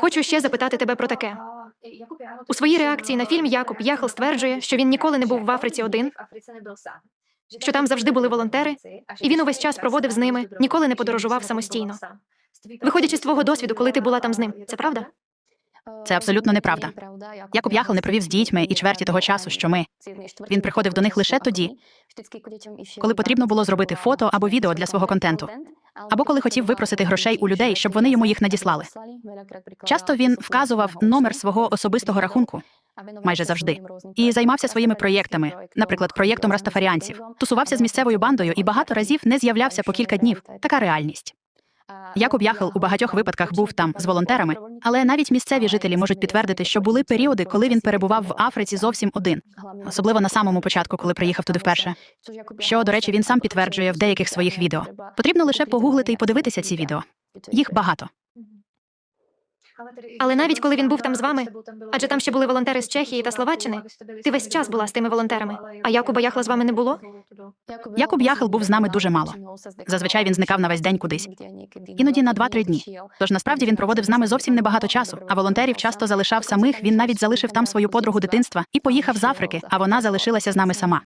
Хочу ще запитати тебе про таке. У своїй реакції на фільм Якуб Яхл стверджує, що він ніколи не був в Африці один, що там завжди були волонтери, і він увесь час проводив з ними, ніколи не подорожував самостійно. Виходячи з твого досвіду, коли ти була там з ним, це правда? Це абсолютно неправда. Якуб Яхл не провів з дітьми і чверті того часу, що ми. Він приходив до них лише тоді, коли потрібно було зробити фото або відео для свого контенту, або коли хотів випросити грошей у людей, щоб вони йому їх надіслали. Часто він вказував номер свого особистого рахунку майже завжди, і займався своїми проєктами, наприклад, проєктом растафаріанців, тусувався з місцевою бандою і багато разів не з'являвся по кілька днів. Така реальність. Якуб Яхл у багатьох випадках був там з волонтерами, але навіть місцеві жителі можуть підтвердити, що були періоди, коли він перебував в Африці зовсім один, особливо на самому початку, коли приїхав туди вперше. Що, до речі, він сам підтверджує в деяких своїх відео. Потрібно лише погуглити і подивитися ці відео. Їх багато. Але навіть коли він був там з вами, адже там ще були волонтери з Чехії та Словаччини, ти весь час була з тими волонтерами. А Якуба Яхла з вами не було? Якуб Яхел був з нами дуже мало. Зазвичай він зникав на весь день кудись. Іноді на 2-3 дні. Тож насправді він проводив з нами зовсім небагато часу, а волонтерів часто залишав самих. Він навіть залишив там свою подругу дитинства і поїхав з Африки, а вона залишилася з нами сама.